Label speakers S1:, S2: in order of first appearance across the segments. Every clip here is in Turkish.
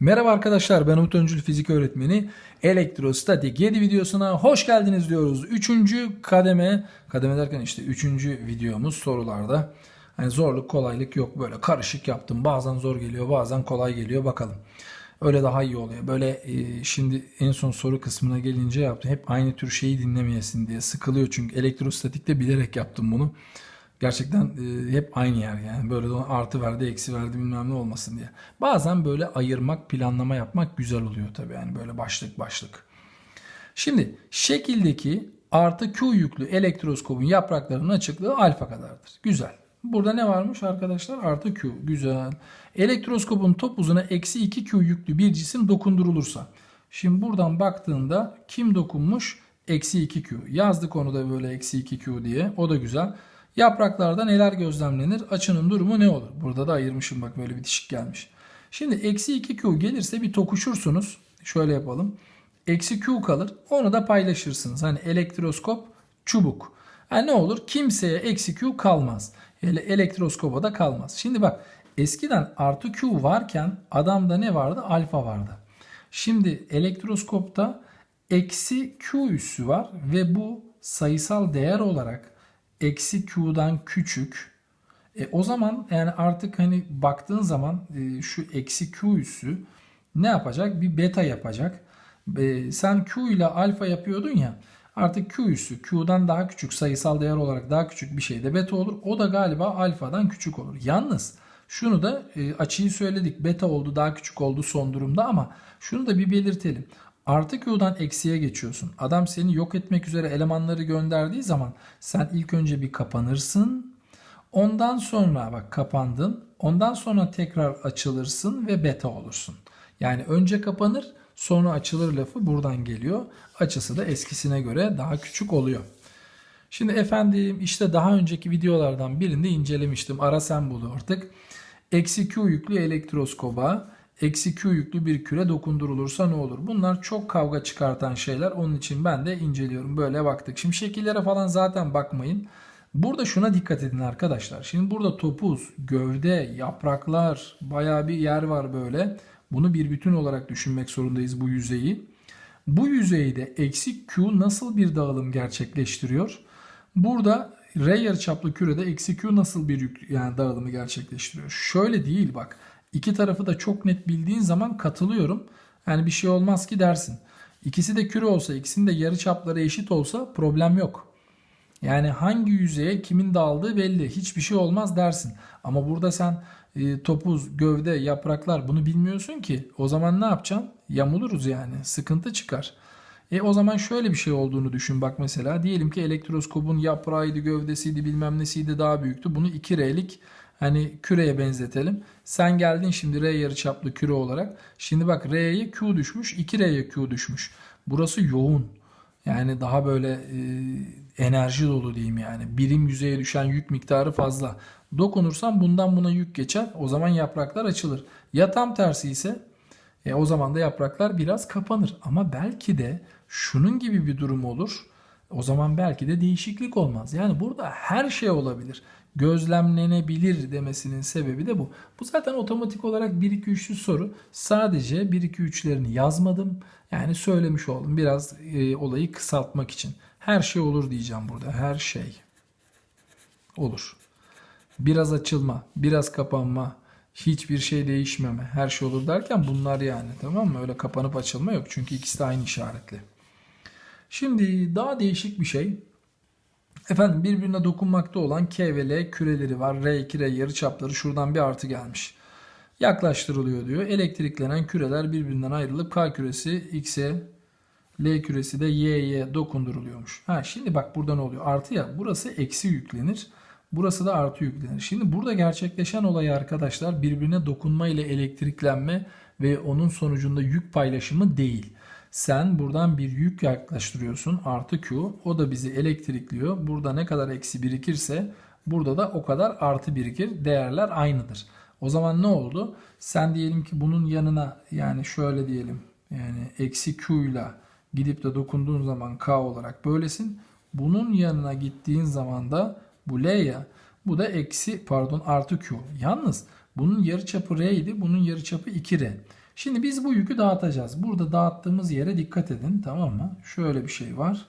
S1: Merhaba arkadaşlar ben Umut Öncül fizik öğretmeni. Elektrostatik 7 videosuna hoş geldiniz diyoruz. Üçüncü kademe, kademe derken işte üçüncü videomuz sorularda. Hani zorluk kolaylık yok böyle karışık yaptım. Bazen zor geliyor bazen kolay geliyor bakalım. Öyle daha iyi oluyor. Böyle e, şimdi en son soru kısmına gelince yaptım. Hep aynı tür şeyi dinlemeyesin diye sıkılıyor çünkü elektrostatikte bilerek yaptım bunu. Gerçekten e, hep aynı yer yani böyle de artı verdi eksi verdi bilmem ne olmasın diye. Bazen böyle ayırmak planlama yapmak güzel oluyor tabii yani böyle başlık başlık. Şimdi şekildeki artı Q yüklü elektroskopun yapraklarının açıklığı alfa kadardır. Güzel. Burada ne varmış arkadaşlar? Artı Q. Güzel. Elektroskopun top uzuna eksi 2 Q yüklü bir cisim dokundurulursa. Şimdi buradan baktığında kim dokunmuş? Eksi 2 Q. Yazdık onu da böyle eksi 2 Q diye. O da güzel. Yapraklarda neler gözlemlenir? Açının durumu ne olur? Burada da ayırmışım bak böyle bir dişik gelmiş. Şimdi eksi 2 Q gelirse bir tokuşursunuz. Şöyle yapalım. Eksi Q kalır. Onu da paylaşırsınız. Hani elektroskop çubuk. Yani ne olur? Kimseye eksi Q kalmaz. Hele elektroskopa da kalmaz. Şimdi bak eskiden artı Q varken adamda ne vardı? Alfa vardı. Şimdi elektroskopta eksi Q üssü var ve bu sayısal değer olarak eksi Q'dan küçük. E, o zaman yani artık hani baktığın zaman e, şu eksi Q üssü ne yapacak? Bir beta yapacak. E, sen Q ile alfa yapıyordun ya artık Q üssü Q'dan daha küçük sayısal değer olarak daha küçük bir şey de beta olur. O da galiba alfadan küçük olur. Yalnız şunu da e, açıyı söyledik. Beta oldu daha küçük oldu son durumda ama şunu da bir belirtelim. Artı Q'dan eksiye geçiyorsun. Adam seni yok etmek üzere elemanları gönderdiği zaman sen ilk önce bir kapanırsın. Ondan sonra bak kapandın. Ondan sonra tekrar açılırsın ve beta olursun. Yani önce kapanır sonra açılır lafı buradan geliyor. Açısı da eskisine göre daha küçük oluyor. Şimdi efendim işte daha önceki videolardan birinde incelemiştim. Ara sen bul artık. Eksi Q yüklü elektroskoba eksi Q yüklü bir küre dokundurulursa ne olur? Bunlar çok kavga çıkartan şeyler. Onun için ben de inceliyorum. Böyle baktık. Şimdi şekillere falan zaten bakmayın. Burada şuna dikkat edin arkadaşlar. Şimdi burada topuz, gövde, yapraklar, baya bir yer var böyle. Bunu bir bütün olarak düşünmek zorundayız bu yüzeyi. Bu yüzeyde eksi Q nasıl bir dağılım gerçekleştiriyor? Burada R yarıçaplı kürede eksi Q nasıl bir yük, yani dağılımı gerçekleştiriyor? Şöyle değil bak. İki tarafı da çok net bildiğin zaman katılıyorum. Yani bir şey olmaz ki dersin. İkisi de küre olsa, ikisinin de yarı çapları eşit olsa problem yok. Yani hangi yüzeye kimin dağıldığı belli. Hiçbir şey olmaz dersin. Ama burada sen e, topuz, gövde, yapraklar bunu bilmiyorsun ki. O zaman ne yapacaksın? Yamuluruz yani. Sıkıntı çıkar. E o zaman şöyle bir şey olduğunu düşün bak mesela. Diyelim ki elektroskopun yaprağıydı, gövdesiydi, bilmem nesiydi daha büyüktü. Bunu 2R'lik hani küreye benzetelim. Sen geldin şimdi R yarıçaplı küre olarak. Şimdi bak R'ye Q düşmüş, 2R'ye Q düşmüş. Burası yoğun. Yani daha böyle e, enerji dolu diyeyim yani. Birim yüzeye düşen yük miktarı fazla. Dokunursam bundan buna yük geçer. O zaman yapraklar açılır. Ya tam tersi ise e, o zaman da yapraklar biraz kapanır. Ama belki de şunun gibi bir durum olur. O zaman belki de değişiklik olmaz. Yani burada her şey olabilir. Gözlemlenebilir demesinin sebebi de bu. Bu zaten otomatik olarak 1-2-3'lü soru. Sadece 1-2-3'lerini yazmadım. Yani söylemiş oldum. Biraz e, olayı kısaltmak için. Her şey olur diyeceğim burada. Her şey olur. Biraz açılma, biraz kapanma, hiçbir şey değişmeme, her şey olur derken bunlar yani tamam mı? Öyle kapanıp açılma yok. Çünkü ikisi de aynı işaretli. Şimdi daha değişik bir şey. Efendim birbirine dokunmakta olan K ve L küreleri var. R2, R yarıçapları şuradan bir artı gelmiş. Yaklaştırılıyor diyor. Elektriklenen küreler birbirinden ayrılıp K küresi X'e, L küresi de Y'ye dokunduruluyormuş. Ha şimdi bak burada ne oluyor? Artı ya burası eksi yüklenir. Burası da artı yüklenir. Şimdi burada gerçekleşen olay arkadaşlar birbirine dokunma ile elektriklenme ve onun sonucunda yük paylaşımı değil. Sen buradan bir yük yaklaştırıyorsun artı Q. O da bizi elektrikliyor. Burada ne kadar eksi birikirse burada da o kadar artı birikir. Değerler aynıdır. O zaman ne oldu? Sen diyelim ki bunun yanına yani şöyle diyelim yani eksi Q ile gidip de dokunduğun zaman K olarak böylesin. Bunun yanına gittiğin zaman da bu L ya bu da eksi pardon artı Q. Yalnız bunun yarıçapı R idi bunun yarıçapı 2R. Şimdi biz bu yükü dağıtacağız. Burada dağıttığımız yere dikkat edin tamam mı? Şöyle bir şey var.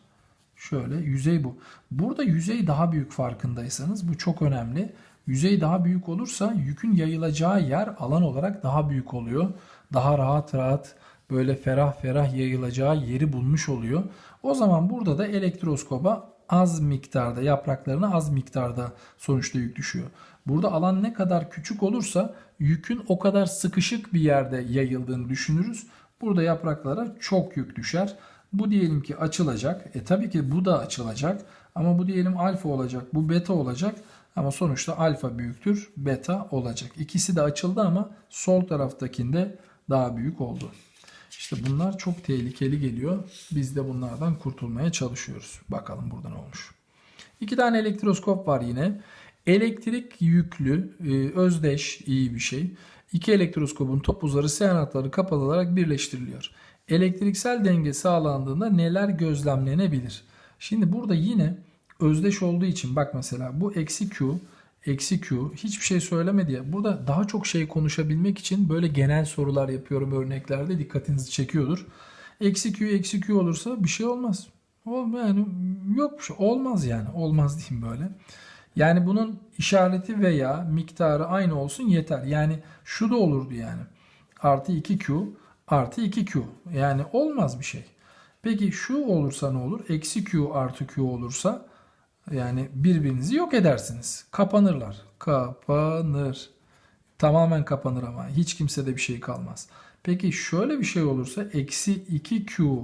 S1: Şöyle yüzey bu. Burada yüzey daha büyük farkındaysanız bu çok önemli. Yüzey daha büyük olursa yükün yayılacağı yer alan olarak daha büyük oluyor. Daha rahat rahat böyle ferah ferah yayılacağı yeri bulmuş oluyor. O zaman burada da elektroskoba az miktarda yapraklarına az miktarda sonuçta yük düşüyor. Burada alan ne kadar küçük olursa yükün o kadar sıkışık bir yerde yayıldığını düşünürüz. Burada yapraklara çok yük düşer. Bu diyelim ki açılacak. E tabii ki bu da açılacak. Ama bu diyelim alfa olacak. Bu beta olacak. Ama sonuçta alfa büyüktür. Beta olacak. İkisi de açıldı ama sol taraftakinde daha büyük oldu. İşte bunlar çok tehlikeli geliyor. Biz de bunlardan kurtulmaya çalışıyoruz. Bakalım burada ne olmuş. İki tane elektroskop var yine. Elektrik yüklü, e, özdeş iyi bir şey. İki elektroskopun topuzları seyanatları kapalı olarak birleştiriliyor. Elektriksel denge sağlandığında neler gözlemlenebilir? Şimdi burada yine özdeş olduğu için bak mesela bu eksi Q, eksi Q hiçbir şey söylemedi ya. Burada daha çok şey konuşabilmek için böyle genel sorular yapıyorum örneklerde dikkatinizi çekiyordur. Eksi Q, eksi Q olursa bir şey olmaz. Ol, yani yok bir şey olmaz yani olmaz diyeyim böyle. Yani bunun işareti veya miktarı aynı olsun yeter. Yani şu da olurdu yani. Artı 2Q artı 2Q. Yani olmaz bir şey. Peki şu olursa ne olur? Eksi Q artı Q olursa yani birbirinizi yok edersiniz. Kapanırlar. Kapanır. Tamamen kapanır ama. Hiç kimsede bir şey kalmaz. Peki şöyle bir şey olursa eksi 2Q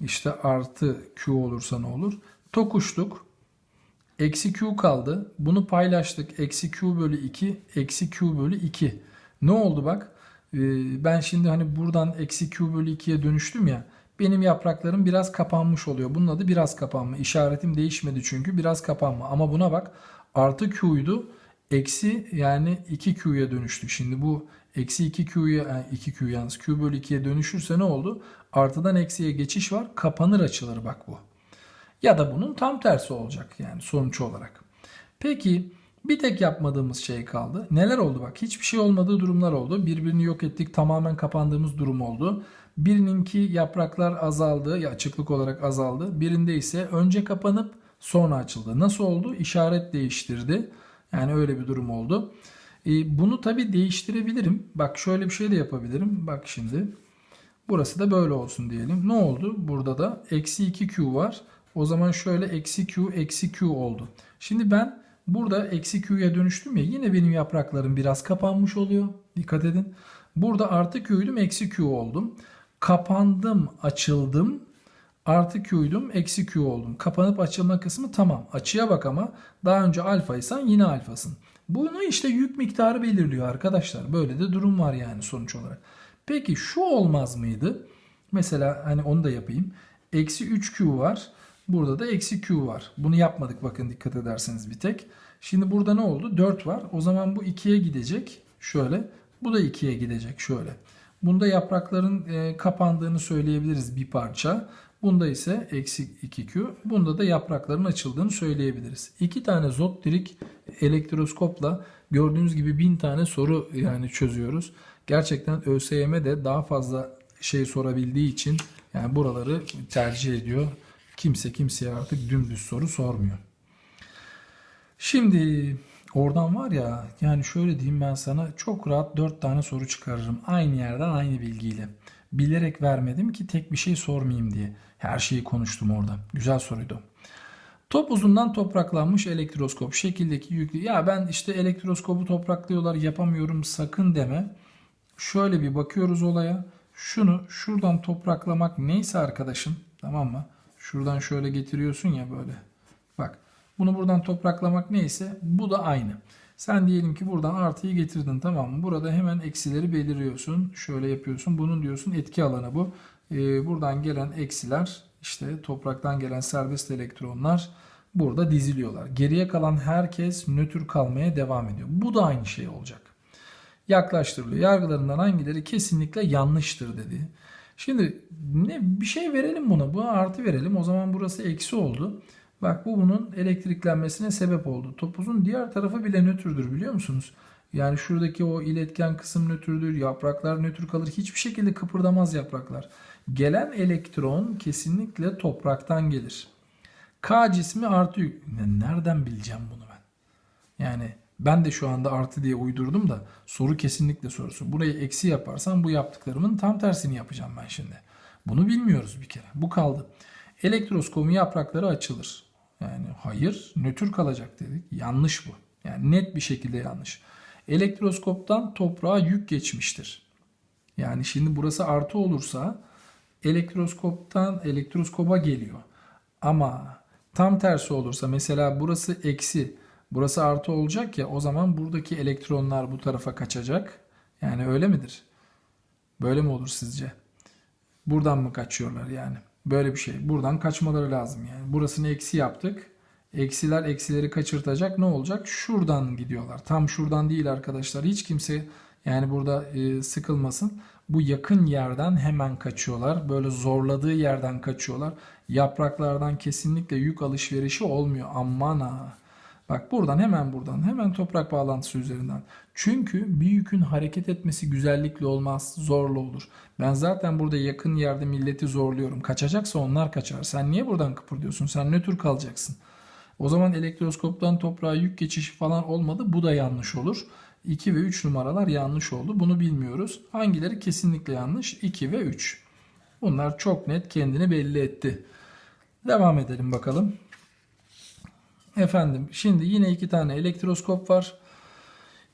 S1: işte artı Q olursa ne olur? Tokuştuk. Eksi Q kaldı. Bunu paylaştık. Eksi Q bölü 2. Eksi Q bölü 2. Ne oldu bak? Ee, ben şimdi hani buradan eksi Q bölü 2'ye dönüştüm ya. Benim yapraklarım biraz kapanmış oluyor. Bunun adı biraz kapanma. İşaretim değişmedi çünkü biraz kapanma. Ama buna bak artı Q'ydu. Eksi yani 2Q'ya dönüştü. Şimdi bu eksi 2Q'ya yani 2Q yalnız Q bölü 2'ye dönüşürse ne oldu? Artıdan eksiye geçiş var. Kapanır açılır bak bu. Ya da bunun tam tersi olacak yani sonuç olarak. Peki bir tek yapmadığımız şey kaldı. Neler oldu bak hiçbir şey olmadığı durumlar oldu. Birbirini yok ettik tamamen kapandığımız durum oldu. Birininki yapraklar azaldı ya açıklık olarak azaldı. Birinde ise önce kapanıp sonra açıldı. Nasıl oldu? İşaret değiştirdi. Yani öyle bir durum oldu. E, bunu tabii değiştirebilirim. Bak şöyle bir şey de yapabilirim. Bak şimdi. Burası da böyle olsun diyelim. Ne oldu? Burada da eksi 2Q var. O zaman şöyle eksi Q eksi Q oldu. Şimdi ben burada eksi Q'ya dönüştüm ya yine benim yapraklarım biraz kapanmış oluyor. Dikkat edin. Burada artı Q'ydum eksi Q oldum. Kapandım açıldım. Artı Q'ydum eksi Q oldum. Kapanıp açılma kısmı tamam. Açıya bak ama daha önce alfaysan yine alfasın. Bunu işte yük miktarı belirliyor arkadaşlar. Böyle de durum var yani sonuç olarak. Peki şu olmaz mıydı? Mesela hani onu da yapayım. Eksi 3Q var. Burada da eksi Q var. Bunu yapmadık bakın dikkat ederseniz bir tek. Şimdi burada ne oldu? 4 var. O zaman bu 2'ye gidecek. Şöyle. Bu da 2'ye gidecek. Şöyle. Bunda yaprakların e, kapandığını söyleyebiliriz bir parça. Bunda ise eksi 2Q. Bunda da yaprakların açıldığını söyleyebiliriz. İki tane zottirik elektroskopla gördüğünüz gibi bin tane soru yani çözüyoruz. Gerçekten ÖSYM de daha fazla şey sorabildiği için yani buraları tercih ediyor. Kimse kimseye artık dümdüz soru sormuyor. Şimdi oradan var ya yani şöyle diyeyim ben sana çok rahat 4 tane soru çıkarırım. Aynı yerden aynı bilgiyle. Bilerek vermedim ki tek bir şey sormayayım diye. Her şeyi konuştum orada. Güzel soruydu. Top uzundan topraklanmış elektroskop şekildeki yüklü. Ya ben işte elektroskobu topraklıyorlar yapamıyorum sakın deme. Şöyle bir bakıyoruz olaya. Şunu şuradan topraklamak neyse arkadaşım tamam mı? Şuradan şöyle getiriyorsun ya böyle. Bak bunu buradan topraklamak neyse bu da aynı. Sen diyelim ki buradan artıyı getirdin tamam mı? Burada hemen eksileri belirliyorsun. Şöyle yapıyorsun. Bunun diyorsun etki alanı bu. Ee, buradan gelen eksiler işte topraktan gelen serbest elektronlar burada diziliyorlar. Geriye kalan herkes nötr kalmaya devam ediyor. Bu da aynı şey olacak. Yaklaştırılıyor. Yargılarından hangileri kesinlikle yanlıştır dedi. Şimdi ne bir şey verelim buna. Buna artı verelim. O zaman burası eksi oldu. Bak bu bunun elektriklenmesine sebep oldu. Topuzun diğer tarafı bile nötrdür biliyor musunuz? Yani şuradaki o iletken kısım nötrdür. Yapraklar nötr kalır. Hiçbir şekilde kıpırdamaz yapraklar. Gelen elektron kesinlikle topraktan gelir. K cismi artı yük. Ne- Nereden bileceğim bunu ben? Yani ben de şu anda artı diye uydurdum da soru kesinlikle sorusu. Burayı eksi yaparsam bu yaptıklarımın tam tersini yapacağım ben şimdi. Bunu bilmiyoruz bir kere. Bu kaldı. Elektroskopun yaprakları açılır. Yani hayır nötr kalacak dedik. Yanlış bu. Yani net bir şekilde yanlış. Elektroskoptan toprağa yük geçmiştir. Yani şimdi burası artı olursa elektroskoptan elektroskoba geliyor. Ama tam tersi olursa mesela burası eksi, burası artı olacak ya o zaman buradaki elektronlar bu tarafa kaçacak. Yani öyle midir? Böyle mi olur sizce? Buradan mı kaçıyorlar yani? Böyle bir şey. Buradan kaçmaları lazım yani. Burasını eksi yaptık. Eksiler eksileri kaçırtacak. Ne olacak? Şuradan gidiyorlar. Tam şuradan değil arkadaşlar. Hiç kimse yani burada e, sıkılmasın. Bu yakın yerden hemen kaçıyorlar. Böyle zorladığı yerden kaçıyorlar. Yapraklardan kesinlikle yük alışverişi olmuyor. Aman ha. Bak buradan hemen buradan hemen toprak bağlantısı üzerinden. Çünkü bir yükün hareket etmesi güzellikle olmaz, zorlu olur. Ben zaten burada yakın yerde milleti zorluyorum. Kaçacaksa onlar kaçar. Sen niye buradan kıpırdıyorsun? Sen nötr kalacaksın. O zaman elektroskoptan toprağa yük geçişi falan olmadı. Bu da yanlış olur. 2 ve 3 numaralar yanlış oldu. Bunu bilmiyoruz. Hangileri kesinlikle yanlış? 2 ve 3. Bunlar çok net kendini belli etti. Devam edelim bakalım. Efendim şimdi yine iki tane elektroskop var.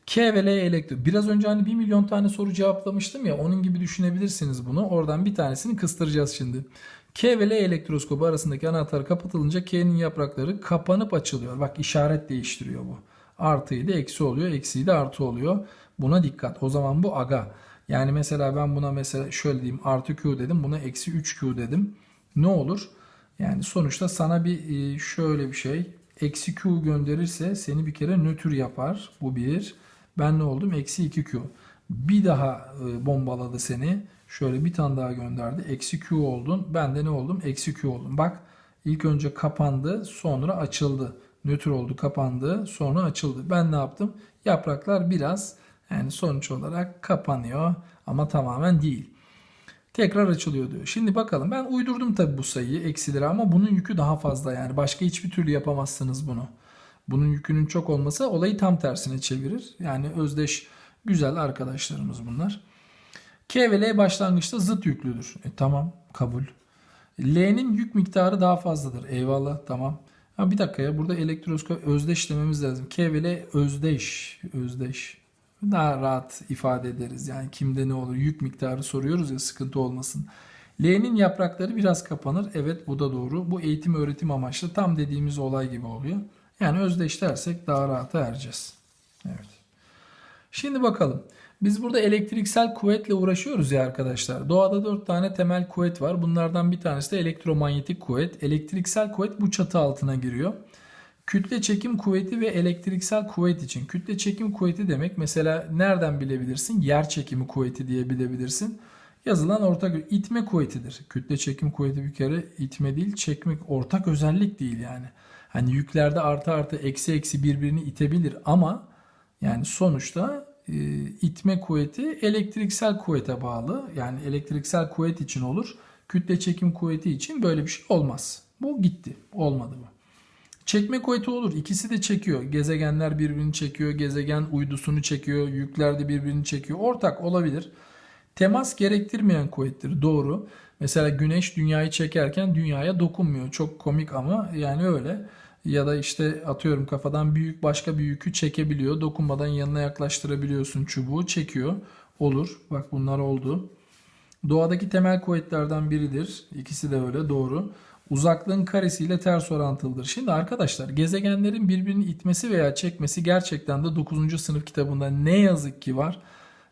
S1: K ve L elektro. Biraz önce hani 1 milyon tane soru cevaplamıştım ya onun gibi düşünebilirsiniz bunu. Oradan bir tanesini kıstıracağız şimdi. K ve L elektroskobu arasındaki anahtar kapatılınca K'nin yaprakları kapanıp açılıyor. Bak işaret değiştiriyor bu. Artıydı eksi oluyor, eksiyi de artı oluyor. Buna dikkat. O zaman bu aga. Yani mesela ben buna mesela şöyle diyeyim artı Q dedim. Buna eksi 3Q dedim. Ne olur? Yani sonuçta sana bir e, şöyle bir şey eksi Q gönderirse seni bir kere nötr yapar. Bu bir. Ben ne oldum? Eksi 2Q. Bir daha e, bombaladı seni. Şöyle bir tane daha gönderdi. Eksi Q oldun. Ben de ne oldum? Eksi Q oldum. Bak ilk önce kapandı sonra açıldı. Nötr oldu kapandı sonra açıldı. Ben ne yaptım? Yapraklar biraz yani sonuç olarak kapanıyor ama tamamen değil. Tekrar açılıyor diyor. Şimdi bakalım ben uydurdum tabi bu sayıyı eksileri ama bunun yükü daha fazla yani başka hiçbir türlü yapamazsınız bunu. Bunun yükünün çok olması olayı tam tersine çevirir. Yani özdeş güzel arkadaşlarımız bunlar. K ve L başlangıçta zıt yüklüdür. E, tamam kabul. L'nin yük miktarı daha fazladır. Eyvallah tamam. Ha, bir dakika ya burada elektroskop özdeş dememiz lazım. K ve L özdeş. Özdeş. Daha rahat ifade ederiz. Yani kimde ne olur yük miktarı soruyoruz ya sıkıntı olmasın. L'nin yaprakları biraz kapanır. Evet bu da doğru. Bu eğitim öğretim amaçlı tam dediğimiz olay gibi oluyor. Yani özdeş dersek daha rahata ereceğiz. Evet. Şimdi bakalım. Biz burada elektriksel kuvvetle uğraşıyoruz ya arkadaşlar. Doğada 4 tane temel kuvvet var. Bunlardan bir tanesi de elektromanyetik kuvvet. Elektriksel kuvvet bu çatı altına giriyor. Kütle çekim kuvveti ve elektriksel kuvvet için. Kütle çekim kuvveti demek mesela nereden bilebilirsin? Yer çekimi kuvveti diye bilebilirsin. Yazılan ortak itme kuvvetidir. Kütle çekim kuvveti bir kere itme değil, çekmek ortak özellik değil yani. Hani yüklerde artı artı eksi eksi birbirini itebilir ama yani sonuçta e, itme kuvveti elektriksel kuvvete bağlı. Yani elektriksel kuvvet için olur. Kütle çekim kuvveti için böyle bir şey olmaz. Bu gitti. Olmadı bu. Çekme kuvveti olur. İkisi de çekiyor. Gezegenler birbirini çekiyor. Gezegen uydusunu çekiyor. Yükler de birbirini çekiyor. Ortak olabilir. Temas gerektirmeyen kuvvettir. Doğru. Mesela güneş dünyayı çekerken dünyaya dokunmuyor. Çok komik ama yani öyle. Ya da işte atıyorum kafadan büyük başka bir yükü çekebiliyor. Dokunmadan yanına yaklaştırabiliyorsun çubuğu çekiyor. Olur. Bak bunlar oldu. Doğadaki temel kuvvetlerden biridir. İkisi de öyle doğru. Uzaklığın karesiyle ters orantılıdır. Şimdi arkadaşlar gezegenlerin birbirini itmesi veya çekmesi gerçekten de 9. sınıf kitabında ne yazık ki var.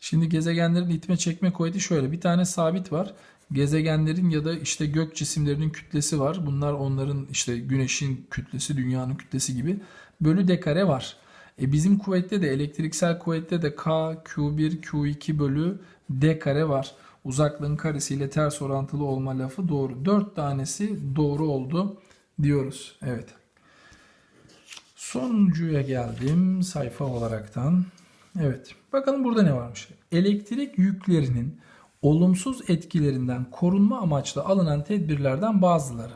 S1: Şimdi gezegenlerin itme çekme kuvveti şöyle. Bir tane sabit var. Gezegenlerin ya da işte gök cisimlerinin kütlesi var. Bunlar onların işte güneşin kütlesi, dünyanın kütlesi gibi. Bölü d kare var. E bizim kuvvette de elektriksel kuvvette de K, Q1, Q2 bölü d kare var. Uzaklığın karesiyle ters orantılı olma lafı doğru. 4 tanesi doğru oldu diyoruz. Evet. Sonuncuya geldim sayfa olaraktan. Evet. Bakalım burada ne varmış? Elektrik yüklerinin olumsuz etkilerinden korunma amaçlı alınan tedbirlerden bazıları.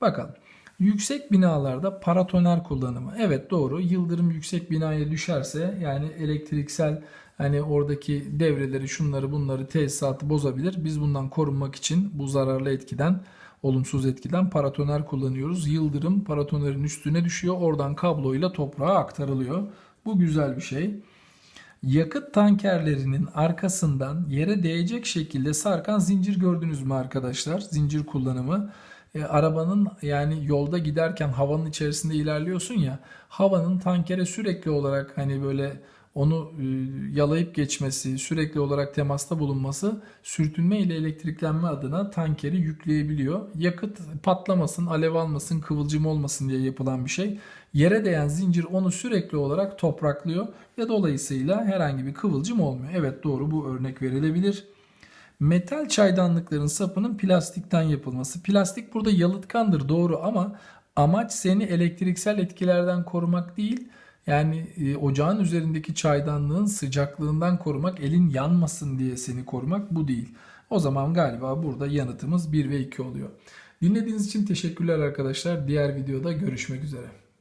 S1: Bakalım. Yüksek binalarda paratoner kullanımı. Evet doğru. Yıldırım yüksek binaya düşerse yani elektriksel hani oradaki devreleri şunları bunları tesisatı bozabilir. Biz bundan korunmak için bu zararlı etkiden olumsuz etkiden paratoner kullanıyoruz. Yıldırım paratonerin üstüne düşüyor. Oradan kabloyla toprağa aktarılıyor. Bu güzel bir şey. Yakıt tankerlerinin arkasından yere değecek şekilde sarkan zincir gördünüz mü arkadaşlar? Zincir kullanımı. E, arabanın yani yolda giderken havanın içerisinde ilerliyorsun ya havanın tankere sürekli olarak hani böyle onu e, yalayıp geçmesi, sürekli olarak temasta bulunması sürtünme ile elektriklenme adına tankeri yükleyebiliyor. Yakıt patlamasın, alev almasın, kıvılcım olmasın diye yapılan bir şey. Yere değen zincir onu sürekli olarak topraklıyor ve dolayısıyla herhangi bir kıvılcım olmuyor. Evet doğru bu örnek verilebilir. Metal çaydanlıkların sapının plastikten yapılması. Plastik burada yalıtkandır doğru ama amaç seni elektriksel etkilerden korumak değil. Yani e, ocağın üzerindeki çaydanlığın sıcaklığından korumak, elin yanmasın diye seni korumak bu değil. O zaman galiba burada yanıtımız 1 ve 2 oluyor. Dinlediğiniz için teşekkürler arkadaşlar. Diğer videoda görüşmek üzere.